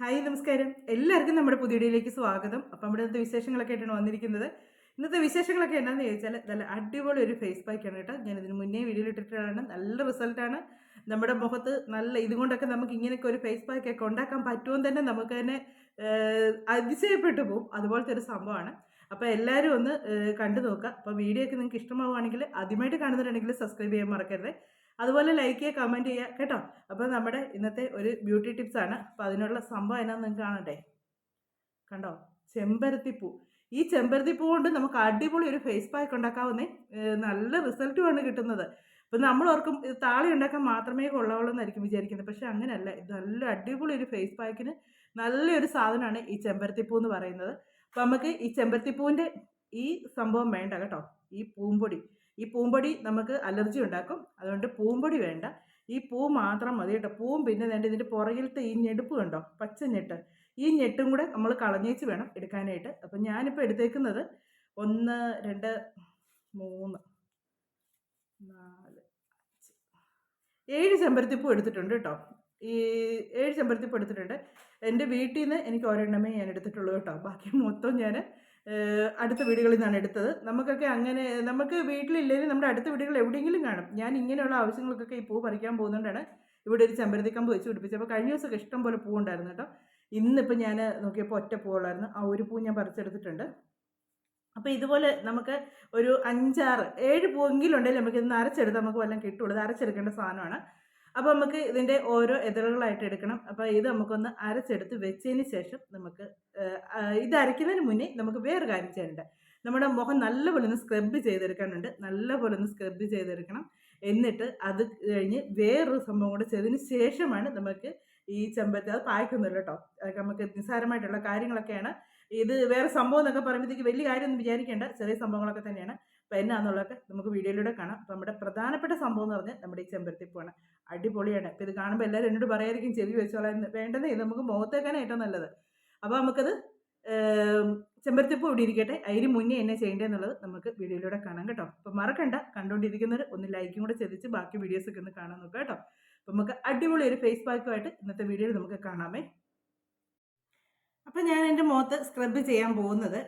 Hi നമസ്കാരം. എല്ലാവർക്കും നമ്മുടെ പുതിയ വീഡിയോയിലേക്ക് സ്വാഗതം. അപ്പം നമ്മുടെ ഇന്നത്തെ വിശേഷങ്ങളൊക്കെ ആയിട്ടാണ് വന്നിരിക്കുന്നത്. ഇന്നത്തെ വിശേഷങ്ങളൊക്കെ എന്നാന്ന് ചോദിച്ചാൽ നല്ല അടിപൊളി ഒരു ഫേസ് പാക്കാണ് കേട്ടോ. ഞാൻ ഇതിന് മുന്നേ വീഡിയോയിൽ ഇട്ടിട്ടാണ് നല്ല റിസൾട്ടാണ് നമ്മുടെ മുഖത്ത് നല്ല ഇതുകൊണ്ടൊക്കെ നമുക്ക് ഇങ്ങനെയൊക്കെ ഒരു ഫേസ് പാക്കൊക്കെ ഉണ്ടാക്കാൻ പറ്റുമെന്ന് തന്നെ നമുക്ക് തന്നെ അതിശയപ്പെട്ടു പോകും അതുപോലത്തെ ഒരു സംഭവമാണ്. അപ്പോൾ എല്ലാവരും ഒന്ന് കണ്ടു നോക്കുക. അപ്പോൾ വീഡിയോ ഒക്കെ നിങ്ങൾക്ക് ഇഷ്ടമാവുകയാണെങ്കിൽ ആദ്യമായിട്ട് കാണുന്നുണ്ടെങ്കിൽ സബ്സ്ക്രൈബ് ചെയ്യാൻ മറക്കരുത്. അതുപോലെ ലൈക്ക് ചെയ്യുക കമന്റ് ചെയ്യുക കേട്ടോ? അപ്പോൾ നമ്മുടെ ഇന്നത്തെ ഒരു ബ്യൂട്ടി ടിപ്സാണ് അപ്പോൾ അതിനുള്ള സംഭവം എന്നാന്ന് നിങ്ങൾക്ക് കാണട്ടെ കണ്ടോ? ചെമ്പരത്തിപ്പൂ. ഈ ചെമ്പരത്തിപ്പൂ കൊണ്ട് നമുക്ക് അടിപൊളി ഒരു ഫേസ് പാക്ക് ഉണ്ടാക്കാവുന്നേ നല്ല റിസൾട്ടുമാണ് കിട്ടുന്നത്. അപ്പം നമ്മൾ ഓർക്കും താളി ഉണ്ടാക്കാൻ മാത്രമേ കൊള്ളാവുള്ളൂ എന്നായിരിക്കും വിചാരിക്കുന്നത്. പക്ഷെ അങ്ങനെയല്ല ഇത് നല്ല അടിപൊളി ഒരു ഫേസ് പാക്കിന് നല്ലൊരു സാധനമാണ് ഈ ചെമ്പരത്തിപ്പൂ എന്ന് പറയുന്നത്. അപ്പം നമുക്ക് ഈ ചെമ്പരത്തിപ്പൂവിന്റെ ഈ സംഭവം വേണ്ട കേട്ടോ? ഈ പൂമ്പൊടി. ഈ പൂമ്പൊടി നമുക്ക് അലർജി ഉണ്ടാക്കും. അതുകൊണ്ട് പൂമ്പൊടി വേണ്ട. ഈ പൂ മാത്രം മതി കേട്ടോ. പൂവും പിന്നെ വേണ്ട. ഇതിന്റെ പുറകിലത്തെ ഈ ഞെടുപ്പ് കണ്ടോ? പച്ച ഞെട്ട്. ഈ ഞെട്ടും കൂടെ നമ്മൾ കളഞ്ഞേച്ച് വേണം എടുക്കാനായിട്ട്. അപ്പം ഞാനിപ്പോൾ എടുത്തേക്കുന്നത് ഒന്ന് രണ്ട് മൂന്ന് നാല് അഞ്ച്. ഏഴ് ചെമ്പരത്തിപ്പൂ എടുത്തിട്ടുണ്ട് കേട്ടോ. ഈ ഏഴ് ചെമ്പരത്തിപ്പൂ എടുത്തിട്ടുണ്ട്. എന്റെ വീട്ടിൽ നിന്ന് എനിക്ക് ഒരെണ്ണമേ ഞാൻ എടുത്തിട്ടുള്ളൂ കേട്ടോ. ബാക്കി മൊത്തം ഞാൻ അടുത്ത വീടുകളിൽ നിന്നാണ് എടുത്തത്. നമുക്കൊക്കെ അങ്ങനെ നമുക്ക് വീട്ടിലില്ലെങ്കിൽ നമ്മുടെ അടുത്ത വീടുകൾ എവിടെയെങ്കിലും കാണും. ഞാൻ ഇങ്ങനെയുള്ള ആവശ്യങ്ങൾക്കൊക്കെ ഈ പൂ പറിക്കാൻ പോകുന്നതുകൊണ്ടാണ് ഇവിടെ ഒരു ചെമ്പരത്തിക്കമ്പ് വെച്ച് പിടിപ്പിച്ചത്. അപ്പോൾ കഴിഞ്ഞ ദിവസമൊക്കെ ഇഷ്ടം പോലെ പൂ ഉണ്ടായിരുന്നു കേട്ടോ. ഇന്നിപ്പോൾ ഞാൻ നോക്കിയപ്പോൾ ഒറ്റ പൂവുള്ളായിരുന്നു ആ ഒരു പൂ ഞാൻ പറിച്ചെടുത്തിട്ടുണ്ട്. അപ്പോൾ ഇതുപോലെ നമുക്ക് ഒരു അഞ്ചാറ് ഏഴ് പൂവെങ്കിലും ഉണ്ടെങ്കിൽ നമുക്ക് ഇത് അരച്ചെടുത്ത് നമുക്ക് വല്ലതും കിട്ടുള്ളൂ. അരച്ചെടുക്കേണ്ട സാധനമാണ്. അപ്പോൾ നമുക്ക് ഇതിന്റെ ഓരോ എതിരുകളായിട്ട് എടുക്കണം. അപ്പോൾ ഇത് നമുക്കൊന്ന് അരച്ചെടുത്ത് വെച്ചതിന് ശേഷം നമുക്ക് ഇത് അരയ്ക്കുന്നതിന് മുന്നേ നമുക്ക് വേറെ കാര്യം ചെയ്യാനുണ്ട് നമ്മുടെ മുഖം നല്ലപോലെ ഒന്ന് സ്ക്രബ് ചെയ്തെടുക്കാനുണ്ട്. നല്ലപോലെ ഒന്ന് സ്ക്രബ് ചെയ്തെടുക്കണം. എന്നിട്ട് അത് കഴിഞ്ഞ് വേറൊരു സംഭവം കൂടെ ചെയ്തതിന് ശേഷമാണ് നമുക്ക് ഈ ചെമ്പരത്തി അത് പായ്ക്കുന്നില്ല കേട്ടോ. നമുക്ക് നിസ്സാരമായിട്ടുള്ള കാര്യങ്ങളൊക്കെയാണ്. ഇത് വേറെ സംഭവം എന്നൊക്കെ പറയുമ്പോഴത്തേക്ക് വലിയ കാര്യമൊന്നും വിചാരിക്കേണ്ട. ചെറിയ സംഭവങ്ങളൊക്കെ തന്നെയാണ്. അപ്പോൾ എന്നാന്നുള്ളതൊക്കെ നമുക്ക് വീഡിയോയിലൂടെ കാണാം. അപ്പോൾ നമ്മുടെ പ്രധാനപ്പെട്ട സംഭവം എന്ന് പറഞ്ഞാൽ നമ്മുടെ ഈ ചെമ്പരത്തിപ്പൂവാണ് അടിപൊളിയാണ്. ഇപ്പോൾ ഇത് കാണുമ്പോൾ എല്ലാവരും എന്നോട് പറയായിരിക്കും ചെവി വെച്ചോളാം. വേണ്ടതേ ഇത് നമുക്ക് മുഖത്തേക്കാണ് ഏറ്റവും നല്ലത്. അപ്പോൾ നമുക്കത് ചെമ്പരത്തിപ്പൂ ഇവിടെ ഇരിക്കട്ടെ. അതിന് മുന്നേ എന്നെ ചെയ്യേണ്ടതെന്നുള്ളത് നമുക്ക് വീഡിയോയിലൂടെ കാണാം കേട്ടോ. അപ്പം മറക്കണ്ട. കണ്ടുകൊണ്ടിരിക്കുന്നവർ ഒന്ന് ലൈക്കും കൂടെ ചെയ്തിച്ച് ബാക്കി വീഡിയോസൊക്കെ ഒന്ന് കാണാൻ നോക്കാം കേട്ടോ. അപ്പം നമുക്ക് അടിപൊളി ഒരു ഫേസ് പാക്കുമായിട്ട് ഇന്നത്തെ വീഡിയോയിൽ നമുക്ക് കാണാമേ. അപ്പം ഞാൻ എന്റെ മുഖത്ത് സ്ക്രബ് ചെയ്യാൻ പോകുന്നത്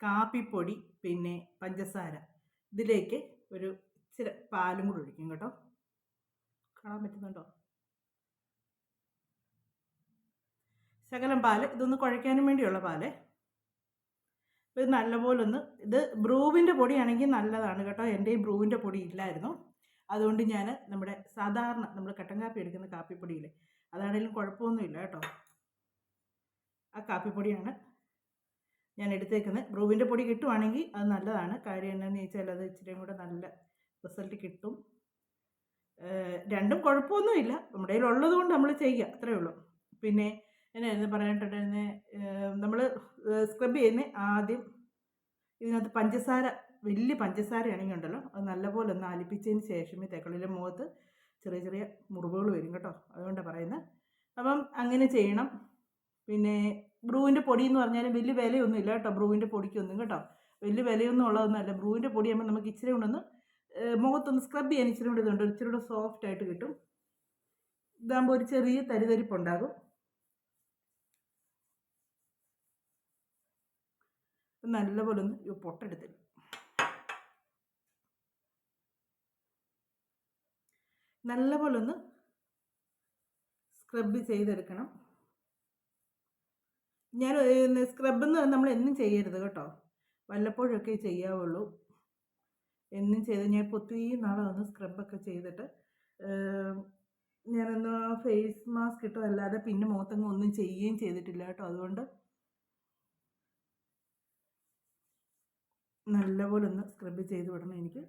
കാപ്പിപ്പൊടി പിന്നെ പഞ്ചസാര. ഇതിലേക്ക് ഒരു ഇച്ചിരി പാലും കൂടി ഒഴിക്കും കേട്ടോ. കാണാൻ പറ്റുന്നുണ്ടോ? ശകലം പാൽ. ഇതൊന്ന് കുഴയ്ക്കാനും വേണ്ടിയുള്ള പാൽ. ഇത് നല്ലപോലെ ഒന്ന് ഇത് ബ്രൂവിന്റെ പൊടിയാണെങ്കിൽ നല്ലതാണ് കേട്ടോ. എന്റെ ഈ ബ്രൂവിന്റെ പൊടി ഇല്ലായിരുന്നു. അതുകൊണ്ട് ഞാൻ നമ്മുടെ സാധാരണ നമ്മൾ കട്ടൻ കാപ്പി എടുക്കുന്ന കാപ്പിപ്പൊടിയിൽ അതാണെങ്കിലും കുഴപ്പമൊന്നുമില്ല കേട്ടോ. ആ കാപ്പിപ്പൊടിയാണ് ഞാൻ എടുത്തേക്കുന്നത്. ബ്രൂവിന്റെ പൊടി കിട്ടുവാണെങ്കിൽ അത് നല്ലതാണ്. കാര്യം എന്താണെന്ന് ചോദിച്ചാൽ അത് ഇച്ചിരിയും കൂടെ നല്ല റിസൾട്ട് കിട്ടും. രണ്ടും കുഴപ്പമൊന്നുമില്ല. നമ്മുടെ കയ്യിൽ ഉള്ളത് കൊണ്ട് നമ്മൾ ചെയ്യുക അത്രേ ഉള്ളൂ. പിന്നെ എന്നായിരുന്നു പറഞ്ഞിട്ടുണ്ടായിരുന്നത് നമ്മൾ സ്ക്രബ് ചെയ്യുന്ന ആദ്യം ഇതിനകത്ത് പഞ്ചസാര വലിയ പഞ്ചസാരയാണെങ്കിൽ ഉണ്ടല്ലോ അത് നല്ലപോലെ ഒന്ന് അലിപ്പിച്ചതിന് ശേഷം ഈ തേക്കളിലെ മുഖത്ത് ചെറിയ ചെറിയ മുറിവുകൾ വരും കേട്ടോ. അതുകൊണ്ടാണ് പറയുന്നത്. അപ്പം അങ്ങനെ ചെയ്യണം. പിന്നെ ബ്രൂവിന്റെ പൊടി എന്ന് പറഞ്ഞാൽ വലിയ വിലയൊന്നും ഇല്ല കേട്ടോ ബ്രൂവിന്റെ പൊടിക്കൊന്നും കേട്ടോ. വലിയ വിലയൊന്നും ഉള്ളതൊന്നുമല്ല. ബ്രൂവിന്റെ പൊടിയാകുമ്പോൾ നമുക്ക് ഇച്ചിരി കൊണ്ടൊന്ന് മുഖത്തൊന്ന് സ്ക്രബ് ചെയ്യാൻ ഇച്ചിരി കൂടി ഇതുണ്ട്. ഇച്ചിരി കൂടെ സോഫ്റ്റ് ആയിട്ട് കിട്ടും. ഇതാകുമ്പോൾ ഒരു ചെറിയ തരിതരിപ്പുണ്ടാകും. നല്ലപോലെ ഒന്ന് ഈ പൊട്ടെടുത്തില്ല നല്ലപോലെ ഒന്ന് സ്ക്രബ് ചെയ്തെടുക്കണം. ഞാൻ സ്ക്രബ് എന്ന് നമ്മൾ എന്നും ചെയ്യരുത് കേട്ടോ. വല്ലപ്പോഴൊക്കെ ചെയ്യാവുള്ളൂ. എന്നും ചെയ്ത് ഞാൻ ഇപ്പോൾ ഒത്തിരി നാളെ വന്ന് സ്ക്രബൊക്കെ ചെയ്തിട്ട് ഞാനൊന്ന് ഫേസ് മാസ്ക് ഇട്ടോ അല്ലാതെ പിന്നെ മുഖത്തങ്ങ് ഒന്നും ചെയ്യുകയും ചെയ്തിട്ടില്ല കേട്ടോ. അതുകൊണ്ട് നല്ലപോലെ ഒന്ന് സ്ക്രബ് ചെയ്ത് വിടണം എനിക്ക്.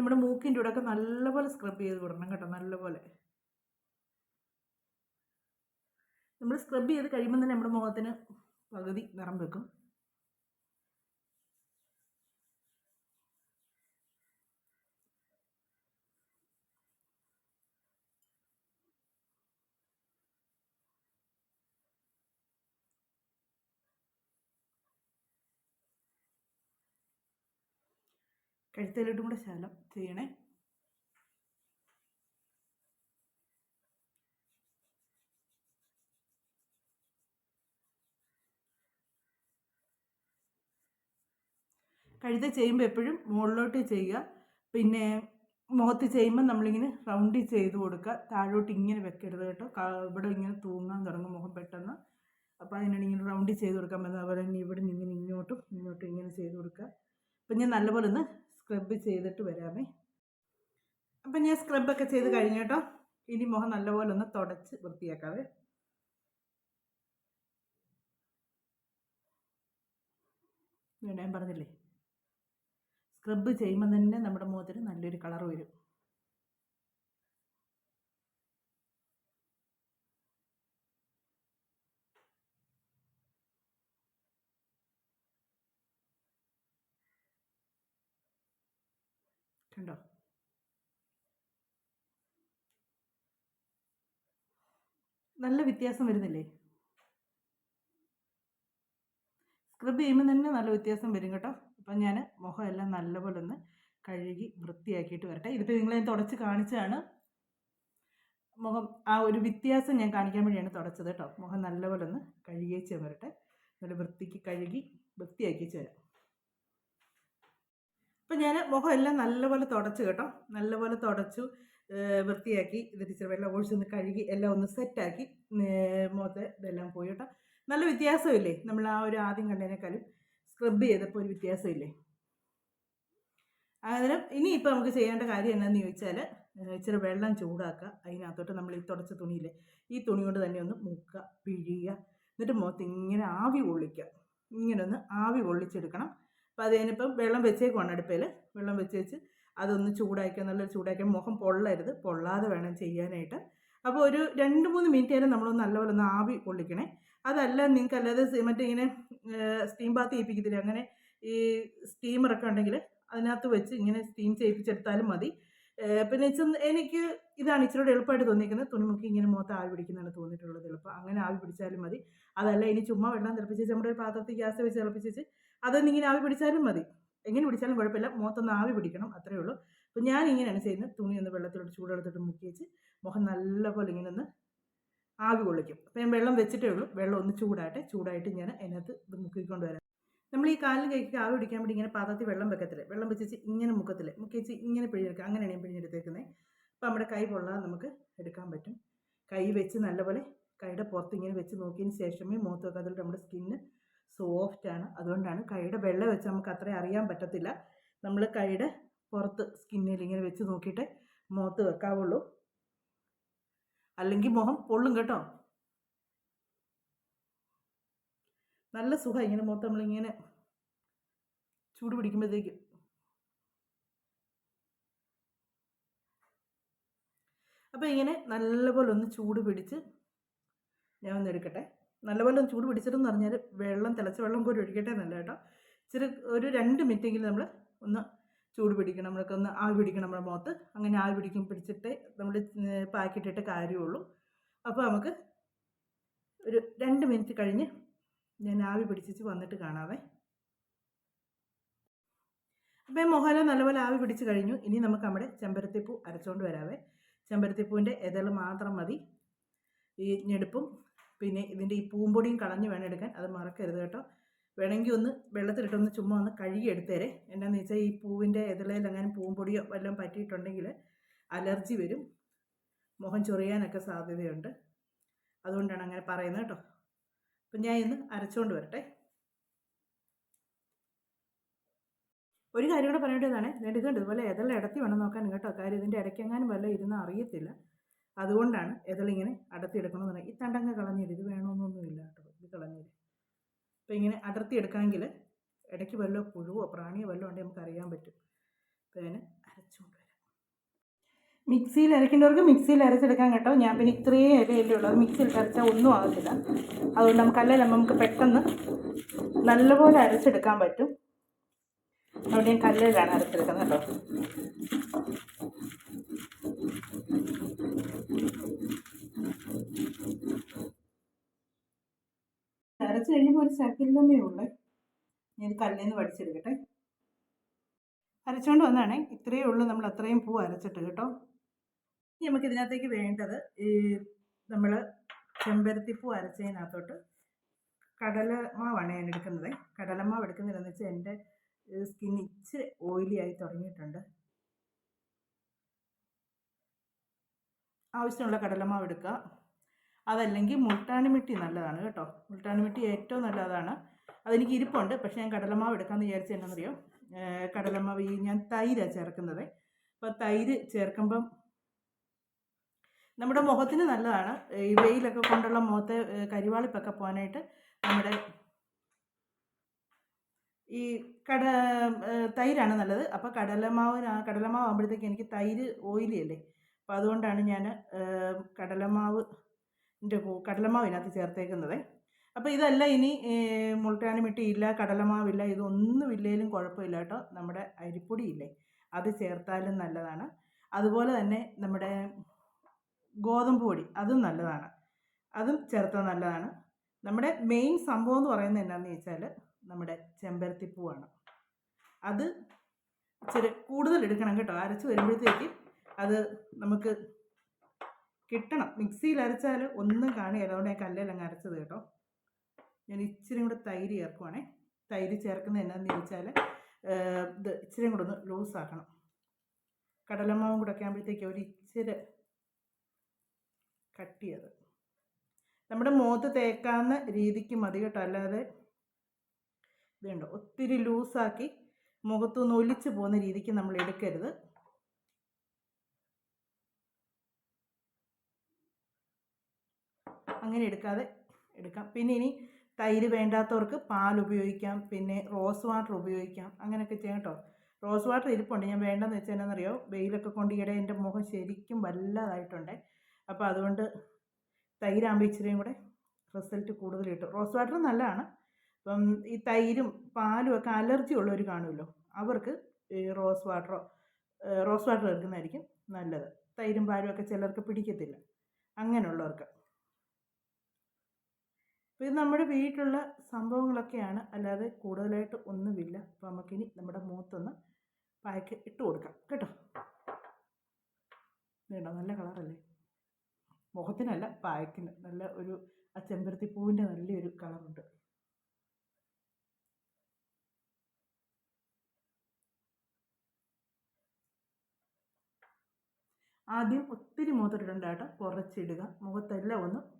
നമ്മുടെ മൂക്കിന്റെ ഇവിടെയൊക്കെ നല്ലപോലെ സ്ക്രബ് ചെയ്ത് വിടണം കേട്ടോ നല്ലപോലെ. നമ്മൾ സ്ക്രബ് ചെയ്ത് കഴിയുമ്പോൾ തന്നെ നമ്മുടെ മുഖത്തിന് പകുതി നിറം വെക്കും. കഴുത്തേലിട്ടും കൂടെ ശകലം ചെയ്യണേ. കഴുത ചെയ്യുമ്പോൾ എപ്പോഴും മുകളിലോട്ട് ചെയ്യുക. പിന്നെ മുഖത്ത് ചെയ്യുമ്പോൾ നമ്മളിങ്ങനെ റൗണ്ടിൽ ചെയ്ത് കൊടുക്കുക. താഴോട്ട് ഇങ്ങനെ വെക്കരുത് കേട്ടോ. ഇവിടെ ഇങ്ങനെ തൂങ്ങാൻ തുടങ്ങും മുഖം പെട്ടെന്ന്. അപ്പോൾ അതിനാണ് ഇങ്ങനെ റൗണ്ടിൽ ചെയ്ത് കൊടുക്കാൻ പറ്റുന്നത്. അതുപോലെ തന്നെ ഇവിടെ നിന്ന് ഇങ്ങോട്ടും ഇങ്ങോട്ടും ഇങ്ങനെ ചെയ്ത് കൊടുക്കുക. അപ്പം ഞാൻ നല്ലപോലെ ഒന്ന് സ്ക്രബ് ചെയ്തിട്ട് വരാമേ. അപ്പം ഞാൻ സ്ക്രബൊക്കെ ചെയ്ത് കഴിഞ്ഞു കേട്ടോ. ഇനി മുഖം നല്ലപോലെ ഒന്ന് തുടച്ച് വൃത്തിയാക്കാവേ. ഞാൻ പറഞ്ഞില്ലേ? സ്ക്രബ് ചെയ്യുമ്പോൾ തന്നെ നമ്മുടെ മുഖത്തിന് നല്ലൊരു കളർ വരും. കണ്ടോ? നല്ല വ്യത്യാസം വരുന്നില്ലേ? സ്ക്രബ് ചെയ്യുമ്പോൾ തന്നെ നല്ല വ്യത്യാസം വരും കേട്ടോ. അപ്പം ഞാൻ മുഖം എല്ലാം നല്ലപോലെ ഒന്ന് കഴുകി വൃത്തിയാക്കിയിട്ട് വരട്ടെ. ഇതിപ്പോൾ നിങ്ങളെ ഞാൻ തുടച്ച് കാണിച്ചാണ് മുഖം ആ ഒരു വ്യത്യാസം ഞാൻ കാണിക്കാൻ വേണ്ടിയാണ് തുടച്ചത് കേട്ടോ. മുഖം നല്ലപോലെ ഒന്ന് കഴുകിയേച്ച് വരട്ടെ. നല്ല വൃത്തിക്ക് കഴുകി വൃത്തിയാക്കി വരാം. അപ്പം ഞാൻ മുഖം എല്ലാം നല്ലപോലെ തുടച്ചു കേട്ടോ. നല്ലപോലെ തുടച്ചു വൃത്തിയാക്കി. ഇത് ഇച്ചിരി വെള്ളം ഒഴിച്ചൊന്ന് കഴുകി എല്ലാം ഒന്ന് സെറ്റാക്കി മുഖത്ത് ഇതെല്ലാം പോയി കേട്ടോ. നല്ല വ്യത്യാസമില്ലേ? നമ്മൾ ആ ഒരു ആദ്യം കണ്ടതിനേക്കാളും സ്ക്രബ് ചെയ്തപ്പോൾ ഒരു വ്യത്യാസമില്ലേ? അന്നേരം ഇനിയിപ്പോൾ നമുക്ക് ചെയ്യേണ്ട കാര്യം എന്താണെന്ന് ചോദിച്ചാൽ ഇച്ചിരി വെള്ളം ചൂടാക്കുക. അതിനകത്തോട്ട് നമ്മൾ ഈ തുടച്ച തുണിയില്ലേ ഈ തുണി കൊണ്ട് തന്നെ ഒന്ന് മുക്കുക പിഴിയുക. എന്നിട്ട് മുഖത്ത് ഇങ്ങനെ ആവി കൊള്ളിക്കുക ഇങ്ങനെ ഒന്ന് ആവി കൊള്ളിച്ചെടുക്കണം അപ്പോൾ അത് കഴിഞ്ഞിപ്പം വെള്ളം വെച്ചേക്കുവാണ് അടുപ്പയിൽ വെള്ളം വെച്ച് വെച്ച് അതൊന്ന് ചൂടാക്കുക നല്ല ചൂടാക്കി മുഖം പൊള്ളരുത്. പൊള്ളാതെ വേണം ചെയ്യാനായിട്ട്. അപ്പോൾ ഒരു രണ്ട് മൂന്ന് മിനിറ്റ് നേരം നമ്മളൊന്ന് നല്ലപോലെ ഒന്ന് ആവി കൊള്ളിക്കണേ അതല്ല നിങ്ങൾക്ക് അല്ലാതെ മറ്റേ ഇങ്ങനെ സ്റ്റീം ബാത്ത് ചെയ്യിപ്പിക്കത്തില്ല അങ്ങനെ ഈ സ്റ്റീമറൊക്കെ ഉണ്ടെങ്കിൽ അതിനകത്ത് വെച്ച് ഇങ്ങനെ സ്റ്റീം ചെയ്യിപ്പിച്ചെടുത്താലും മതി. പിന്നെ എനിക്ക് ഇതാണ് ഇച്ചിരി എളുപ്പമായിട്ട് തോന്നിയിരിക്കുന്നത് തുണിമുക്കി ഇങ്ങനെ മുഖത്ത് ആവി പിടിക്കുന്നതാണ് തോന്നിയിട്ടുള്ളത്. എളുപ്പം. അങ്ങനെ ആവി പിടിച്ചാലും മതി. അതല്ല ഇനി ചുമ്മാ വെള്ളം തിളപ്പിച്ച് നമ്മുടെ ഒരു പാത്രത്തിൽ ഗ്യാസ് വെച്ച് തിളപ്പിച്ച് അതൊന്ന് ഇങ്ങനെ ആവി പിടിച്ചാലും മതി. എങ്ങനെ പിടിച്ചാലും കുഴപ്പമില്ല. മുഖത്തൊന്ന് ആവി പിടിക്കണം അത്രയേ ഉള്ളൂ. അപ്പോൾ ഞാൻ ഇങ്ങനെയാണ് ചെയ്യുന്നത്. തുണി ഒന്ന് വെള്ളത്തിലോട്ട് ചൂടെടുത്തിട്ട് മുക്കി വെച്ച് മുഖം നല്ലപോലെ ഇങ്ങനെ ഒന്ന് ആവി കൊള്ളിക്കും. അപ്പോൾ ഞാൻ വെള്ളം വെച്ചിട്ടേ ഉള്ളൂ. വെള്ളം ഒന്ന് ചൂടാട്ടെ. ചൂടായിട്ട് ഞാൻ അതിനകത്ത് ഇത് മുക്കിക്കൊണ്ട് വരാം. നമ്മൾ ഈ കാലിൽ കൈക്ക് ആവി പിടിക്കാൻ വേണ്ടി ഇങ്ങനെ പാത്രത്തിൽ വെള്ളം വെക്കത്തില്ലേ? വെള്ളം വെച്ചിട്ട് ഇങ്ങനെ മുക്കത്തില്ലേ? മുക്കി വെച്ച് ഇങ്ങനെ പിഴിഞ്ഞെടുക്കുക. അങ്ങനെയാണ് ഞാൻ പിഴിഞ്ഞെടുത്തേക്കുന്നത് അപ്പോൾ നമ്മുടെ കൈ പൊള്ളാതെ നമുക്ക് എടുക്കാൻ പറ്റും. കൈ വെച്ച് നല്ലപോലെ കൈയുടെ പുറത്ത് ഇങ്ങനെ വെച്ച് നോക്കിയതിന് ശേഷമേ മുഖത്ത് വെക്കാത്തുള്ളൂ നമ്മുടെ സ്കിന്ന് സോഫ്റ്റ് ആണ്. അതുകൊണ്ടാണ് കൈയുടെ വെള്ള വെച്ച് നമുക്ക് അത്രയും അറിയാൻ പറ്റത്തില്ല. നമ്മൾ കൈയുടെ പുറത്ത് സ്കിന്നിൽ ഇങ്ങനെ വെച്ച് നോക്കിയിട്ട് മുഖത്ത് വെക്കാവുള്ളൂ. അല്ലെങ്കിൽ മുഖം പൊള്ളും കേട്ടോ. നല്ല സുഖം ഇങ്ങനെ മുഖത്ത് നമ്മളിങ്ങനെ ചൂട് പിടിക്കുമ്പോഴത്തേക്കും. അപ്പോൾ ഇങ്ങനെ നല്ലപോലെ ഒന്ന് ചൂട് പിടിച്ച് ഞാൻ ഒന്ന് എടുക്കട്ടെ. നല്ലപോലെ ചൂട് പിടിച്ചിട്ടെന്ന് പറഞ്ഞാൽ വെള്ളം തിളച്ച വെള്ളം കൂടി ഒഴിക്കട്ടെ എന്നല്ല കേട്ടോ. ഇച്ചിരി ഒരു രണ്ട് മിനിറ്റെങ്കിലും നമ്മൾ ഒന്ന് ചൂട് പിടിക്കണം. നമ്മളൊക്കെ ഒന്ന് ആവി പിടിക്കണം നമ്മുടെ മുഖത്ത്. അങ്ങനെ ആവി പിടിക്കും പിടിച്ചിട്ട് നമ്മൾ പാക്കിട്ടിട്ട് കാര്യമുള്ളൂ. അപ്പോൾ നമുക്ക് ഒരു രണ്ട് മിനിറ്റ് കഴിഞ്ഞ് ഞാൻ ആവി പിടിച്ചിട്ട് വന്നിട്ട് കാണാവേ. അപ്പോൾ മുഖല നല്ലപോലെ ആവി പിടിച്ച് കഴിഞ്ഞു. ഇനി നമുക്ക് നമ്മുടെ ചെമ്പരത്തിപ്പൂ അരച്ചുകൊണ്ട് വരാവേ. ചെമ്പരത്തിപ്പൂവിന്റെ ഇതൾ മാത്രം മതി. ഈ ഞെടുപ്പും പിന്നെ ഇതിന്റെ ഈ പൂമ്പൊടിയും കളഞ്ഞ് വേണം എടുക്കാൻ. അത് മറക്കരുത് കേട്ടോ. വേണമെങ്കിൽ ഒന്ന് വെള്ളത്തിലിട്ടൊന്ന് ചുമ്മാ ഒന്ന് കഴുകി എടുത്തേരെ. എന്നാന്ന് വെച്ചാൽ ഈ പൂവിന്റെ ഇതളയിൽ അങ്ങനെ പൂമ്പൊടിയോ വല്ലതും പറ്റിയിട്ടുണ്ടെങ്കിൽ അലർജി വരും. മുഖം ചൊറിയാനൊക്കെ സാധ്യതയുണ്ട്. അതുകൊണ്ടാണ് അങ്ങനെ പറയുന്നത് കേട്ടോ. അപ്പം ഞാൻ ഇന്ന് അരച്ചുകൊണ്ട് വരട്ടെ. ഒരു കാര്യം കൂടെ പറയേണ്ടതാണ്. ഞാൻ ഇതുണ്ട് ഇതുപോലെ ഇതെല്ലാം ഇടത്തി വേണം നോക്കാൻ കേട്ടോ. കാര്യം ഇതിന്റെ ഇടയ്ക്കെങ്ങാനും വല്ല ഇരുന്ന് അറിയത്തില്ല. അതുകൊണ്ടാണ് ഇതളിങ്ങനെ അടർത്തി എടുക്കണമെന്ന് ഈ തണ്ടങ്ങ കളഞ്ഞില്ല ഇത് വേണമെന്നൊന്നുമില്ല കേട്ടോ ഇത് കളഞ്ഞില്ല അപ്പോൾ ഇങ്ങനെ അടർത്തി എടുക്കണമെങ്കിൽ ഇടയ്ക്ക് വല്ലോ പുഴുവോ പ്രാണിയോ വല്ലോ ഉണ്ടെങ്കിൽ നമുക്ക് അറിയാൻ പറ്റും. അപ്പോൾ ഞാൻ അരച്ചുകൊണ്ട് വരാം. മിക്സിയിൽ അരയ്ക്കേണ്ടവർക്ക് മിക്സിയിൽ അരച്ചെടുക്കാൻ കേട്ടോ. ഞാൻ പിന്നെ ഇത്രയും ഇലയല്ലേ ഉള്ളൂ. അത് മിക്സിയിൽ അരച്ചാൽ ഒന്നും ആകത്തില്ല. അതുകൊണ്ട് നമുക്കല്ല നമുക്ക് പെട്ടെന്ന് നല്ലപോലെ അരച്ചെടുക്കാൻ പറ്റും. അവിടെ ഞാൻ കല്ലിലാണ് അരച്ചെടുക്കുന്നത് കേട്ടോ. അരച്ച് കഴിയുമ്പോൾ ഒരു ശകലമേ ഉള്ളേ. ഞാൻ കല്ലിൽ നിന്ന് വടിച്ചെടുക്കട്ടെ. അരച്ചുകൊണ്ട് വന്നാണേ. ഇത്രയേ ഉള്ളൂ. നമ്മൾ അത്രയും പൂ അരച്ചിട്ട് കേട്ടോ. ഇനി നമുക്ക് ഇതിനകത്തേക്ക് വേണ്ടത് ഈ നമ്മൾ ചെമ്പരത്തിപ്പൂ അരച്ചതിനകത്തോട്ട് കടലമാവാണ് ഞാൻ എടുക്കുന്നത്. കടലമാവ് എടുക്കുന്നതെന്ന് വെച്ചാൽ എന്റെ സ്കിൻ ഇച്ചിരി ഓയിലി ആയി തുടങ്ങിയിട്ടുണ്ട്. ആവശ്യമുള്ള കടലമാവ് എടുക്കുക. അതല്ലെങ്കിൽ മുൾട്ടാണിമിട്ടി നല്ലതാണ് കേട്ടോ. മുൾട്ടാണിമിട്ടി ഏറ്റവും നല്ലതാണ്. അതെനിക്ക് ഇരിപ്പുണ്ട്. പക്ഷേ ഞാൻ കടലമാവ് എടുക്കാമെന്ന് വിചാരിച്ചത് എന്താണെന്നറിയോ? കടലമാവ് ഈ ഞാൻ തൈരാണ് ചേർക്കുന്നത്. അപ്പോൾ തൈര് ചേർക്കുമ്പം നമ്മുടെ മുഖത്തിന് നല്ലതാണ്. ഈ വെയിലൊക്കെ കൊണ്ടുള്ള മുഖത്തെ കരിവാളിപ്പൊക്കെ പോകാനായിട്ട് നമ്മുടെ ഈ കട തൈരാണ് നല്ലത്. അപ്പോൾ കടലമാവ് കടലമാവ് ആകുമ്പോഴത്തേക്ക് എനിക്ക് തൈര് ഓയിലി അല്ലേ? അപ്പോൾ അതുകൊണ്ടാണ് ഞാൻ കടലമാവ് കടലമാവ് ഇതിനകത്ത് ചേർത്തേക്കുന്നത്. അപ്പോൾ ഇതല്ല ഇനി മുൾട്ടാനി മിട്ടിയില്ല കടലമാവില്ല ഇതൊന്നും ഇല്ലെങ്കിലും കുഴപ്പമില്ല കേട്ടോ. നമ്മുടെ അരിപ്പൊടി ഇല്ലേ അത് ചേർത്താലും നല്ലതാണ്. അതുപോലെ തന്നെ നമ്മുടെ ഗോതമ്പ് പൊടി അതും നല്ലതാണ്. അതും ചേർത്താൽ നല്ലതാണ്. നമ്മുടെ മെയിൻ സംഭവം എന്ന് പറയുന്നത് എന്താണെന്ന് വെച്ചാൽ നമ്മുടെ ചെമ്പരത്തിപ്പൂവാണ്. അത് ഇച്ചിരി കൂടുതൽ എടുക്കണം കേട്ടോ. അരച്ച് വരുമ്പോഴത്തേക്ക് അത് നമുക്ക് കിട്ടണം. മിക്സിയിൽ അരച്ചാൽ ഒന്നും കാണില്ല. അതുകൊണ്ട് ഞാൻ കല്ലിലങ്ങ് അരച്ചത് കേട്ടോ. ഞാൻ ഇച്ചിരി കൂടെ തൈര് ചേർക്കുവാണേ. തൈര് ചേർക്കുന്നത് എന്നാന്ന് ചോദിച്ചാൽ ഇത് ഇച്ചിരി കൂടെ ഒന്ന് ലൂസാക്കണം. കടലമാവും കൂടെ ഒക്കെ ആകുമ്പോഴത്തേക്ക് ഒരു ഇച്ചിരി കട്ടിയത്. നമ്മുടെ മുഖത്ത് തേക്കാവുന്ന രീതിക്ക് മതി കേട്ടോ. അല്ലാതെ ഇതുണ്ട്? ഒത്തിരി ലൂസാക്കി മുഖത്തുനിന്ന് ഒലിച്ച് പോകുന്ന രീതിക്ക് നമ്മൾ എടുക്കരുത്. അങ്ങനെ എടുക്കാതെ എടുക്കാം. പിന്നെ ഇനി തൈര് വേണ്ടാത്തവർക്ക് പാൽ ഉപയോഗിക്കാം. പിന്നെ റോസ് വാട്ടർ ഉപയോഗിക്കാം. അങ്ങനെയൊക്കെ ചെയ്യാം കേട്ടോ. റോസ് വാട്ടർ ഇരിപ്പുണ്ട്. ഞാൻ വേണ്ടെന്ന് വെച്ചാൽ എന്നാണെന്നറിയോ വെയിലൊക്കെ കൊണ്ട് ഈയിടെ എന്റെ മുഖം ശരിക്കും വല്ലാതായിട്ടുണ്ട്. അപ്പോൾ അതുകൊണ്ട് തൈരാകുമ്പോൾ കൂടെ റിസൾട്ട് കൂടുതൽ കിട്ടും. റോസ് വാട്ടർ നല്ലതാണ്. അപ്പം ഈ തൈരും പാലും ഒക്കെ അലർജി ഉള്ളവർ കാണുമല്ലോ? അവർക്ക് ഈ റോസ് വാട്ടറോ റോസ് വാട്ടർ എടുക്കുന്നതായിരിക്കും നല്ലത്. തൈരും പാലും ഒക്കെ ചിലർക്ക് പിടിക്കത്തില്ല. അങ്ങനെയുള്ളവർക്ക്. അപ്പോൾ ഇത് നമ്മുടെ വീട്ടിലുള്ള സംഭവങ്ങളൊക്കെയാണ്. അല്ലാതെ കൂടുതലായിട്ട് ഒന്നുമില്ല. അപ്പോൾ നമുക്കിനി നമ്മുടെ മൂത്തൊന്ന് പായ്ക്ക് ഇട്ട് കൊടുക്കാം. കേട്ടോ? വേണ്ടോ നല്ല കളറല്ലേ? മുഖത്തിനല്ല പായ്ക്കിന്. നല്ല ഒരു ആ ചെമ്പരത്തി പൂവിന്റെ നല്ലൊരു കളറുണ്ട്. ആദ്യം ഒത്തിരി മുഖത്തിടണ്ട കേട്ടോ. കുറച്ചിടുക. മുഖത്തെല്ലാം ഒന്ന്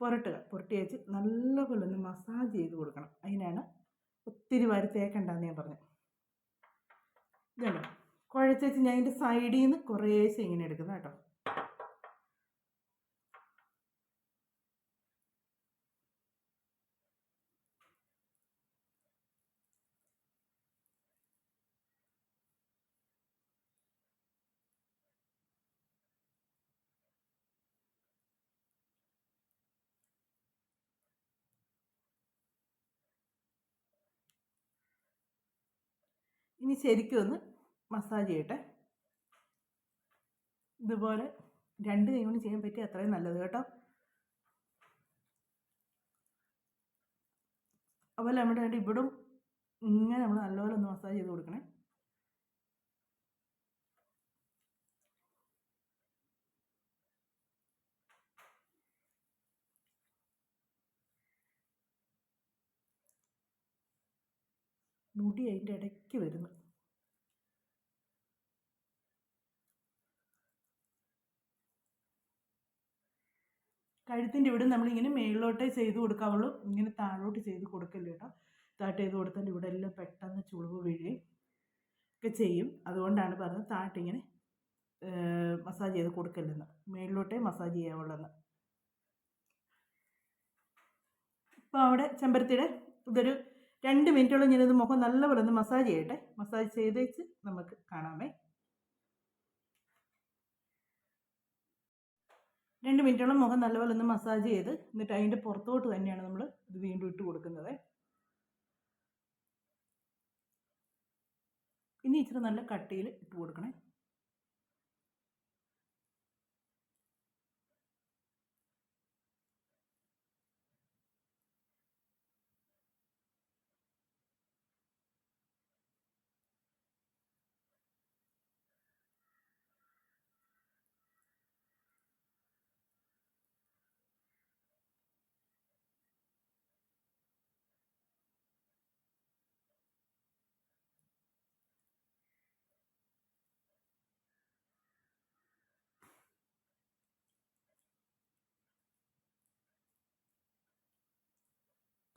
പുരട്ടുക. പുരട്ടി വെച്ച് നല്ലപോലെ ഒന്ന് മസാജ് ചെയ്ത് കൊടുക്കണം. അതിനാണ് ഒത്തിരി വാരി തേക്കണ്ടെന്ന് ഞാൻ പറഞ്ഞു ഇതുണ്ടോ? കുഴച്ചേച്ച് ഞാൻ അതിന്റെ സൈഡിൽ നിന്ന് കുറേശ്ശെ ഇങ്ങനെ എടുക്കുന്നത് കേട്ടോ. ഇനി ശരിക്കും ഒന്ന് മസാജ് ചെയ്യട്ടെ. ഇതുപോലെ രണ്ട് കൈ കൊണ്ട് ചെയ്യാൻ പറ്റിയ അത്രയും നല്ലത് കേട്ടോ. അതുപോലെ നമ്മുടെ വേണ്ടി ഇവിടും ഇങ്ങനെ നമ്മൾ നല്ലപോലെ ഒന്ന് മസാജ് ചെയ്ത് കൊടുക്കണേ. മുടി അതിന്റെ ഇടയ്ക്ക് വരുന്നു. കഴുത്തിന്റെ ഇവിടെ നമ്മളിങ്ങനെ മേളിലോട്ടേ ചെയ്ത് കൊടുക്കാവുള്ളൂ. ഇങ്ങനെ താഴോട്ട് ചെയ്ത് കൊടുക്കല്ലേ കേട്ടോ. താട്ട് ചെയ്ത് കൊടുത്താൽ ഇവിടെ എല്ലാം പെട്ടെന്ന് ചുളിവ് വീഴുകയും ഒക്കെ ചെയ്യും. അതുകൊണ്ടാണ് പറഞ്ഞത് താട്ടിങ്ങനെ മസാജ് ചെയ്ത് കൊടുക്കല്ലെന്ന്. മേളിലോട്ടേ മസാജ് ചെയ്യാവുള്ളെന്ന്. ഇപ്പോൾ അവിടെ ചെമ്പരത്തിയുടെ ഇതൊരു രണ്ട് മിനിറ്റോളം ഞാനത് മുഖം നല്ലപോലെ ഒന്ന് മസാജ് ചെയ്യട്ടെ. മസാജ് ചെയ്തേച്ച് നമുക്ക് കാണാമേ. രണ്ട് മിനിറ്റോളം മുഖം നല്ലപോലെ ഒന്ന് മസാജ് ചെയ്ത് എന്നിട്ട് അതിന്റെ പുറത്തോട്ട് തന്നെയാണ് നമ്മൾ ഇത് വീണ്ടും ഇട്ട് കൊടുക്കുന്നത്. ഇനി ഇച്ചിരി നല്ല കട്ടിയിൽ ഇട്ട് കൊടുക്കണേ.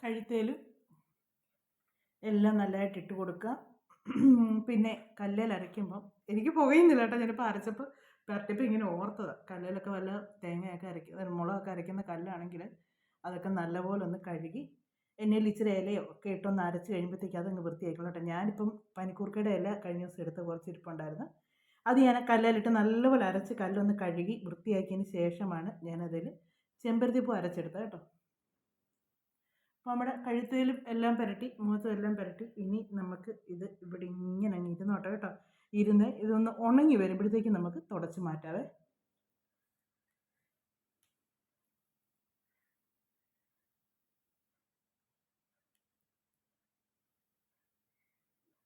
കഴുത്തേലും എല്ലാം നല്ലതായിട്ട് ഇട്ട് കൊടുക്കുക. പിന്നെ കല്ലിൽ അരയ്ക്കുമ്പം എനിക്ക് പുകയുന്നില്ല കേട്ടോ. ഞാനിപ്പോൾ അരച്ചപ്പോൾ പെരട്ടിപ്പോൾ ഇങ്ങനെ ഓർത്തത്. കല്ലിലൊക്കെ വല്ല തേങ്ങയൊക്കെ അരയ്ക്കും മുളകൊക്കെ അരയ്ക്കുന്ന കല്ലാണെങ്കിൽ അതൊക്കെ നല്ലപോലെ ഒന്ന് കഴുകി എണ്ണയിൽ ഇച്ചിരി ഇലയോ ഒക്കെ ഇട്ടൊന്ന് അരച്ച് കഴിയുമ്പോഴത്തേക്ക് അതങ്ങ് വൃത്തിയായിക്കോളും കേട്ടോ. ഞാനിപ്പം പനിക്കൂർക്കയുടെ ഇല കഴിഞ്ഞ ദിവസം എടുത്ത കുറച്ച് ഇരിപ്പുണ്ടായിരുന്നു. അത് ഞാൻ കല്ലിലിട്ട് നല്ലപോലെ അരച്ച് കല്ലൊന്ന് കഴുകി വൃത്തിയാക്കിയതിന് ശേഷമാണ് ഞാനതിൽ ചെമ്പരത്തിപ്പൂ അരച്ചെടുത്തത് കേട്ടോ. അപ്പോൾ നമ്മുടെ കഴുത്തിലും എല്ലാം പുരട്ടി മുഖത്തും എല്ലാം പുരട്ടി ഇനി നമുക്ക് ഇത് ഇവിടെ ഇങ്ങനെ അങ്ങ് ഇരുന്നോട്ടെ കേട്ടോ. ഇരുന്ന് ഇതൊന്ന് ഉണങ്ങി വരുമ്പോഴത്തേക്ക് നമുക്ക് തുടച്ച് മാറ്റാവേ.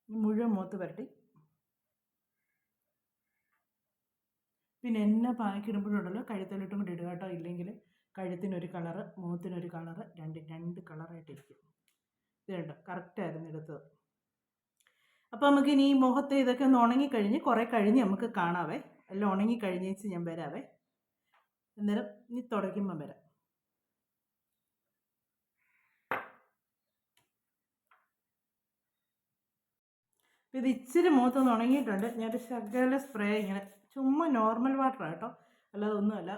മുഴുവൻ മുഖത്ത് പുരട്ടി. പിന്നെ എന്നെ പാക്കിടുമ്പോഴുണ്ടല്ലോ കഴുത്തലിട്ടും കൂടി ഇടുക കേട്ടോ ഇല്ലെങ്കിൽ കഴുത്തിനൊരു കളറ് മുഖത്തിനൊരു കളറ് രണ്ട് രണ്ട് കളറായിട്ടിരിക്കും. ഇത് കണ്ടോ? കറക്റ്റായിരുന്നു എടുത്തത്. അപ്പോൾ നമുക്ക് ഇനി ഈ മുഖത്തെ ഇതൊക്കെ ഒന്ന് ഉണങ്ങിക്കഴിഞ്ഞ് കുറേ കഴിഞ്ഞ് നമുക്ക് കാണാവേ. എല്ലാം ഉണങ്ങി കഴിഞ്ഞേച്ച് ഞാൻ വരാവേ. അന്നേരം ഇനി തുടയ്ക്കുമ്പം വരാം. ഇത് ഇച്ചിരി മുഖത്തൊന്ന് ഉണങ്ങിയിട്ടുണ്ട്. ഞാനൊരു ശകല സ്പ്രേ ഇങ്ങനെ ചുമ്മാ നോർമൽ വാട്ടർ കേട്ടോ. അല്ലാതെ ഒന്നുമല്ല.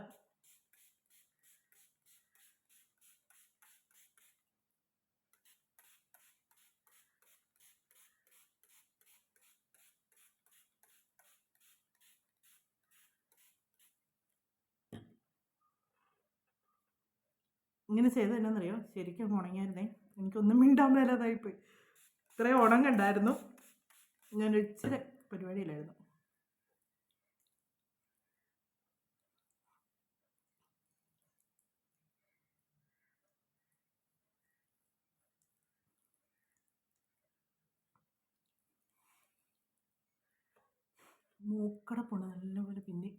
ഇങ്ങനെ ചെയ്തത് എന്നാന്നറിയോ? ശരിക്കും ഉണങ്ങിയായിരുന്നേ. എനിക്കൊന്നും മിണ്ടാൻ മേലാതായിപ്പോയി ഇത്രയും ഉണങ്ങണ്ടായിരുന്നു ഞാൻ ഇച്ചിരി പരിപാടിയിലായിരുന്നു. മൂക്കടപ്പുണ്ട് നല്ലപോലെ പിന്നെ.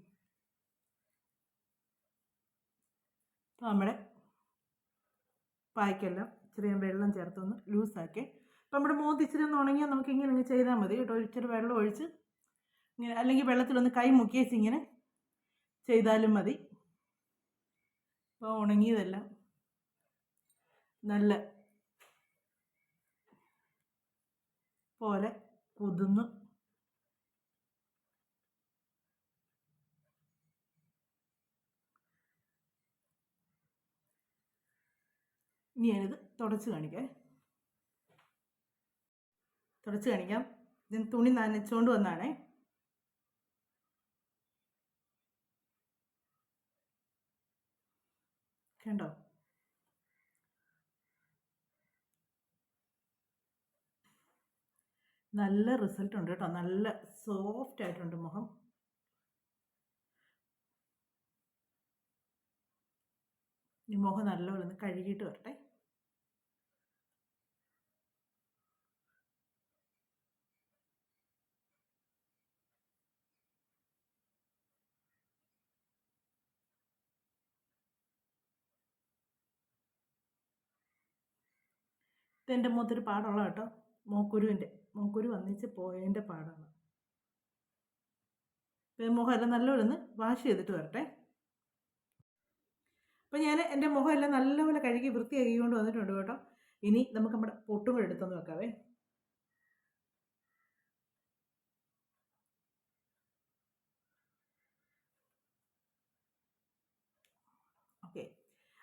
നമ്മുടെ പായ്ക്കെല്ലാം ഇച്ചിരി വെള്ളം ചേർത്തൊന്ന് ലൂസാക്കി. അപ്പം നമ്മുടെ മുഖത്ത് ഇച്ചിരി ഒന്ന് ഉണങ്ങിയാൽ നമുക്ക് ഇങ്ങനെ അങ്ങ് ചെയ്താൽ മതി കേട്ടോ. ഇച്ചിരി വെള്ളം ഒഴിച്ച് ഇങ്ങനെ അല്ലെങ്കിൽ വെള്ളത്തിലൊന്ന് കൈ മുക്കിയേച്ച് ഇങ്ങനെ ചെയ്താലും മതി. അപ്പോൾ ഉണങ്ങിയതെല്ലാം നല്ല പോലെ കുതിർന്ന് ഇനി ഞാനിത് തുടച്ച് കാണിക്കാം. തുടച്ച് കാണിക്കാം. ഞാൻ തുണി നനച്ചുകൊണ്ട് വന്നാണേ. കണ്ടോ? നല്ല റിസൾട്ട് ഉണ്ട് കേട്ടോ. നല്ല സോഫ്റ്റ് ആയിട്ടുണ്ട് മുഖം. ഈ മുഖം നല്ലപോലെ ഒന്ന് കഴുകിയിട്ട് വരട്ടെ. ഇതെന്റെ മുഖത്തൊരു പാടുള്ള കേട്ടോ. മോക്കുരുവിന്റെ. മോക്കുരു വന്നിച്ച് പോയതിന്റെ പാടാണ്. മുഖമെല്ലാം നല്ലപോലെ ഒന്ന് വാഷ് ചെയ്തിട്ട് വരട്ടെ. അപ്പം ഞാൻ എന്റെ മുഖമെല്ലാം നല്ലപോലെ കഴുകി വൃത്തിയാക്കിക്കൊണ്ട് വന്നിട്ടുണ്ട് കേട്ടോ. ഇനി നമുക്ക് നമ്മുടെ പൊട്ടും കൂടെ എടുത്തൊന്ന് വെക്കാവേ.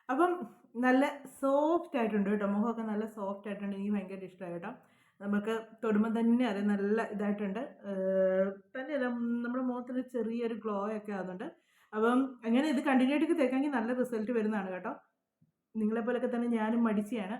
അപ്പം നല്ല സോഫ്റ്റ് ആയിട്ടുണ്ട് കേട്ടോ. മുഖമൊക്കെ നല്ല സോഫ്റ്റ് ആയിട്ടുണ്ട്. എനിക്ക് ഭയങ്കര ഇഷ്ടമായി കേട്ടോ. നമുക്ക് തൊടുമ്പോൾ തന്നെ അത് നല്ല ഇതായിട്ടുണ്ട്. തന്നെയല്ല നമ്മുടെ മുഖത്തിന് ചെറിയൊരു ഗ്ലോ ഒക്കെ ആകുന്നുണ്ട് അപ്പം അങ്ങനെ ഇത് കണ്ടിന്യൂ ആയിട്ട് തേക്കാമെങ്കിൽ നല്ല റിസൾട്ട് വരുന്നതാണ് കേട്ടോ. നിങ്ങളെപ്പോലൊക്കെ തന്നെ ഞാനും മടിച്ചെയാണ്.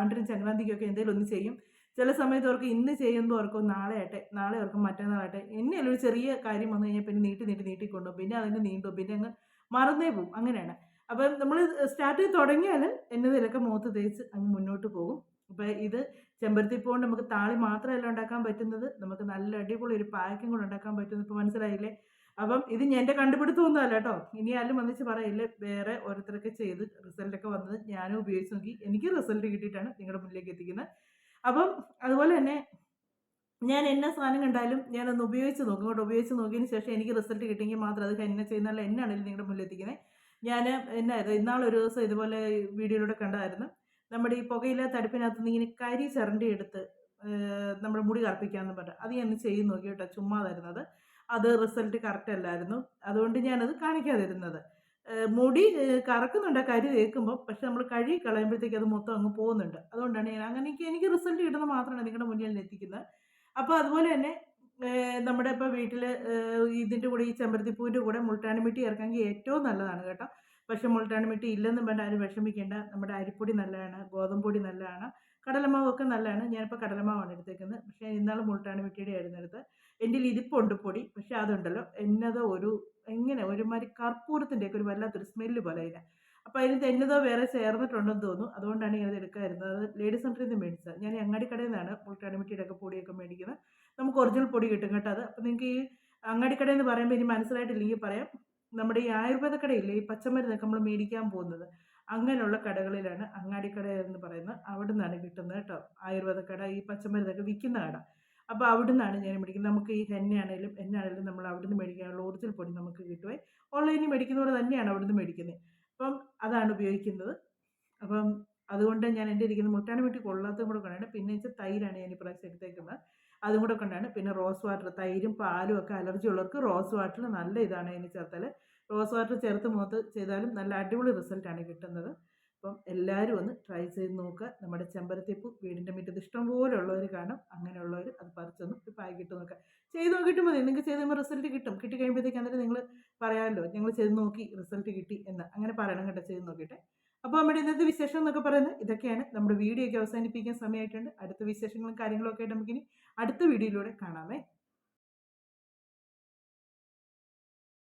ആണ്ടിനും ചങ്ങനാന്തിക്കൊക്കെ എന്തെങ്കിലും ഒന്ന് ചെയ്യും. ചില സമയത്ത് അവർക്ക് ഇന്ന് ചെയ്യുമ്പോൾ ഓർക്കും നാളെ ആട്ടെ നാളെ ഓർക്കും മറ്റന്നാളാട്ടെ എന്നെയല്ല ഒരു ചെറിയ കാര്യം വന്നു കഴിഞ്ഞാൽ പിന്നെ നീട്ടി നീട്ടി നീട്ടിക്കൊണ്ടും പിന്നെ അതിന് നീണ്ടും പിന്നെ അങ്ങ് മറന്നേ പോവും. അങ്ങനെയാണ്. അപ്പം നമ്മൾ സ്റ്റാർട്ട് തുടങ്ങിയാൽ എന്നതിലൊക്കെ മുഖത്ത് തേച്ച് അങ്ങ് മുന്നോട്ട് പോകും. അപ്പം ഇത് ചെമ്പരത്തി കൊണ്ട് നമുക്ക് താളി മാത്രമല്ല ഉണ്ടാക്കാൻ പറ്റുന്നത്. നമുക്ക് നല്ല അടിപൊളി ഒരു പാക്കും കൂടെ ഉണ്ടാക്കാൻ പറ്റുന്നത് ഇപ്പോൾ മനസ്സിലായില്ലേ? അപ്പം ഇത് ഞാൻ എന്റെ കണ്ടുപിടുത്തമൊന്നും അല്ല കേട്ടോ. ഇനി ആരും വന്നിച്ച് പറയില്ല. വേറെ ഓരോരുത്തരൊക്കെ ചെയ്ത് റിസൾട്ടൊക്കെ വന്നത് ഞാനും ഉപയോഗിച്ച് നോക്കി. എനിക്ക് റിസൾട്ട് കിട്ടിയിട്ടാണ് നിങ്ങളുടെ മുന്നിലേക്ക് എത്തിക്കുന്നത്. അപ്പം അതുപോലെ തന്നെ ഞാൻ എന്നെ സാധനം കണ്ടാലും ഞാനൊന്ന് ഉപയോഗിച്ച് നോക്കും. ഇങ്ങോട്ട് ഉപയോഗിച്ച് നോക്കിയതിന് ശേഷം എനിക്ക് റിസൾട്ട് കിട്ടിയെങ്കിൽ മാത്രം അത് എന്നെ ചെയ്യുന്നതല്ല എന്നാണെങ്കിലും നിങ്ങളുടെ മുന്നിൽ എത്തിക്കുന്നത്. ഞാൻ എന്നാ ഇന്നാളൊരു ദിവസം ഇതുപോലെ വീഡിയോയിലൂടെ കണ്ടായിരുന്നു നമ്മുടെ ഈ പുകയില്ലാത്ത തടുപ്പിനകത്ത് നിന്ന് ഇങ്ങനെ കരി ചിരണ്ടി എടുത്ത് നമ്മുടെ മുടി കറുപ്പിക്കാമെന്ന് പറഞ്ഞു അത് ഞാൻ ചെയ്ത് നോക്കി കേട്ടോ ചുമ്മാ തരുന്നത് അത് റിസൾട്ട് കറക്റ്റ് അല്ലായിരുന്നു. അതുകൊണ്ട് ഞാനത് കാണിക്കാതിരുന്നത്. മുടി കറക്കുന്നുണ്ട് കരി തേക്കുമ്പോൾ പക്ഷെ നമ്മൾ കഴുകി കളയുമ്പോഴത്തേക്ക് അത് മൊത്തം അങ്ങ് പോകുന്നുണ്ട്. അതുകൊണ്ടാണ് ഞാൻ അങ്ങനെ എനിക്ക് റിസൾട്ട് കിട്ടുന്ന മാത്രമാണ് നിങ്ങളുടെ മുന്നിൽ എത്തിക്കുന്നത്. അപ്പോൾ അതുപോലെ തന്നെ നമ്മുടെ ഇപ്പോൾ വീട്ടിൽ ഇതിന്റെ കൂടെ ഈ ചെമ്പരത്തിപ്പൂവിന്റെ കൂടെ മുൾട്ടാണിമിട്ടി ഇറക്കാമെങ്കിൽ ഏറ്റവും നല്ലതാണ് കേട്ടോ. പക്ഷെ മുൾട്ടാണിമിട്ടി ഇല്ലെന്നും പറഞ്ഞാൽ ആരും വിഷമിക്കേണ്ട. നമ്മുടെ അരിപ്പൊടി നല്ലതാണ് ഗോതമ്പ് പൊടി നല്ലതാണ് കടലമാവൊക്കെ നല്ലതാണ്. ഞാനിപ്പോൾ കടലമാവാണ് എടുത്തേക്കുന്നത്. പക്ഷേ ഇന്നാൾ മുൾട്ടാണിമിട്ടിയുടെ ആയിരുന്നു എടുത്ത് എന്റെ ഇതിപ്പുണ്ട് പൊടി പക്ഷേ അതുണ്ടല്ലോ. എന്നതോ ഒരു എങ്ങനെ ഒരുമാതിരി കർപ്പൂരത്തിന്റെ ഒക്കെ ഒരു വല്ലാത്തൊരു സ്മെല്ല് പോലെ ഇല്ല അപ്പോൾ അതിന് എന്നതോ വേറെ ചേർന്നിട്ടുണ്ടെന്ന് തോന്നുന്നു. അതുകൊണ്ടാണ് ഞാനത് എടുക്കാതിരുന്നത്. അത് ലേഡീസ് സെന്ററിൽ നിന്ന് മേടിച്ചത്. ഞാൻ അങ്ങാടി കടയിൽ നിന്നാണ് മുൾട്ടാണിമിട്ടിയുടെ ഒക്കെ പൊടിയൊക്കെ മേടിക്കുന്നത്. നമുക്ക് ഒറിജിനൽ പൊടി കിട്ടും കേട്ടോ അത്. അപ്പോൾ നിങ്ങൾക്ക് ഈ അങ്ങാടി കടയിൽ എന്ന് പറയുമ്പോൾ ഇനി മനസ്സിലായിട്ടില്ലെങ്കിൽ പറയാം. നമ്മുടെ ഈ ആയുർവേദ കടയില്ലേ ഈ പച്ചമരുന്നൊക്കെ നമ്മൾ മേടിക്കാൻ പോകുന്നത്. അങ്ങനെയുള്ള കടകളിലാണ് അങ്ങാടിക്കട എന്ന് പറയുന്നത്. അവിടെ നിന്നാണ് കിട്ടുന്നത് കേട്ടോ. ആയുർവേദ കട ഈ പച്ചമരുന്നൊക്കെ വിൽക്കുന്ന കട. അപ്പോൾ അവിടെ നിന്നാണ് ഞാൻ മേടിക്കുന്നത്. നമുക്ക് ഈ ഹെന്നയാണേലും എന്നാണേലും നമ്മൾ അവിടെ നിന്ന് മേടിക്കാനുള്ള ഒറിജിനൽ പൊടി നമുക്ക് കിട്ടുമേ ഓൺലൈനിൽ മേടിക്കുന്നതുകൊണ്ട് തന്നെയാണ് അവിടെ നിന്ന് മേടിക്കുന്നത്. അപ്പം അതാണ് ഉപയോഗിക്കുന്നത്. അപ്പം അതുകൊണ്ട് ഞാൻ എന്റെ ഇരിക്കുന്ന മുട്ടാണ് വീട്ടിൽ കൊള്ളാത്തതും കൂടെ കൊണ്ടാണ്. പിന്നെ വെച്ചാൽ തൈരാണ് ഞാൻ ഇപ്രാവശ്യം എടുത്തേക്കുന്നത്. അതും കൂടെ കൊണ്ടാണ് പിന്നെ റോസ് വാട്ടർ തൈരും പാലും ഒക്കെ അലർജി ഉള്ളവർക്ക് റോസ് വാട്ടർ നല്ല ഇതാണ് അതിന് ചേർത്താൽ റോസ് വാട്ടർ ചേർത്ത് മുഖത്ത് ചെയ്താലും നല്ല അടിപൊളി റിസൾട്ടാണ് കിട്ടുന്നത്. അപ്പം എല്ലാവരും ഒന്ന് ട്രൈ ചെയ്ത് നോക്കുക. നമ്മുടെ ചെമ്പരത്തിപ്പൂ വീടിന്റെ മുറ്റത്ത് ഇഷ്ടം പോലെ ഉള്ളവർ കാണും. അങ്ങനെയുള്ളവർ അത് പറിച്ചൊന്ന് ഒരു പാക്കിട്ട് നോക്കുക. ചെയ്ത് നോക്കിയിട്ട് മതി. നിങ്ങൾക്ക് ചെയ്ത് കഴിയുമ്പോൾ റിസൾട്ട് കിട്ടും. കിട്ടി കഴിയുമ്പോഴത്തേക്ക് അന്നേരം നിങ്ങൾ പറയാമല്ലോ ഞങ്ങൾ ചെയ്ത് നോക്കി റിസൾട്ട് കിട്ടി എന്ന്. അങ്ങനെ പറയണം കേട്ടോ ചെയ്ത് നോക്കിയിട്ട്. അപ്പോൾ നമ്മുടെ ഇന്നത്തെ വിശേഷം എന്നൊക്കെ പറയുന്നത് ഇതൊക്കെയാണ്. നമ്മുടെ വീഡിയോ ഒക്കെ അവസാനിപ്പിക്കാൻ സമയമായിട്ടുണ്ട്. അടുത്ത വിശേഷങ്ങളും കാര്യങ്ങളൊക്കെ ആയിട്ട് നമുക്കിനി അടുത്ത വീഡിയോയിലൂടെ കാണാമേ